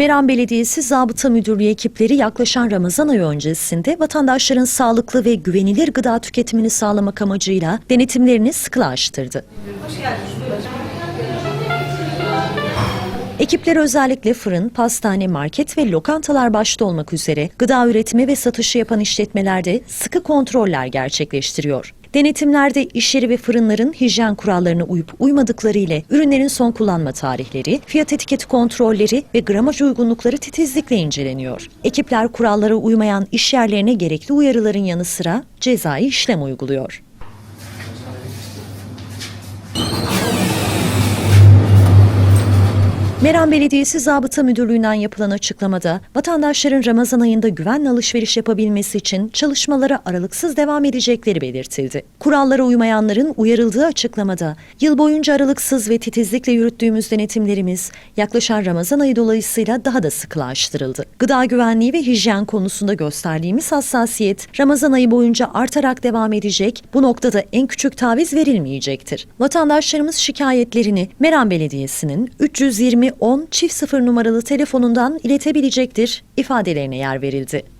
Meram Belediyesi Zabıta Müdürlüğü ekipleri yaklaşan Ramazan ayı öncesinde vatandaşların sağlıklı ve güvenilir gıda tüketimini sağlamak amacıyla denetimlerini sıkılaştırdı. Ekipler özellikle fırın, pastane, market ve lokantalar başta olmak üzere gıda üretimi ve satışı yapan işletmelerde sıkı kontroller gerçekleştiriyor. Denetimlerde iş yeri ve fırınların hijyen kurallarına uyup uymadıkları ile ürünlerin son kullanma tarihleri, fiyat etiketi kontrolleri ve gramaj uygunlukları titizlikle inceleniyor. Ekipler kurallara uymayan iş yerlerine gerekli uyarıların yanı sıra cezai işlem uyguluyor. Meram Belediyesi Zabıta Müdürlüğü'nden yapılan açıklamada vatandaşların Ramazan ayında güvenle alışveriş yapabilmesi için çalışmalara aralıksız devam edecekleri belirtildi. Kurallara uymayanların uyarıldığı açıklamada yıl boyunca aralıksız ve titizlikle yürüttüğümüz denetimlerimiz yaklaşan Ramazan ayı dolayısıyla daha da sıkılaştırıldı. Gıda güvenliği ve hijyen konusunda gösterdiğimiz hassasiyet Ramazan ayı boyunca artarak devam edecek, bu noktada en küçük taviz verilmeyecektir. Vatandaşlarımız şikayetlerini Meram Belediyesi'nin 320 10 çift 0 numaralı telefonundan iletebilecektir ifadelerine yer verildi.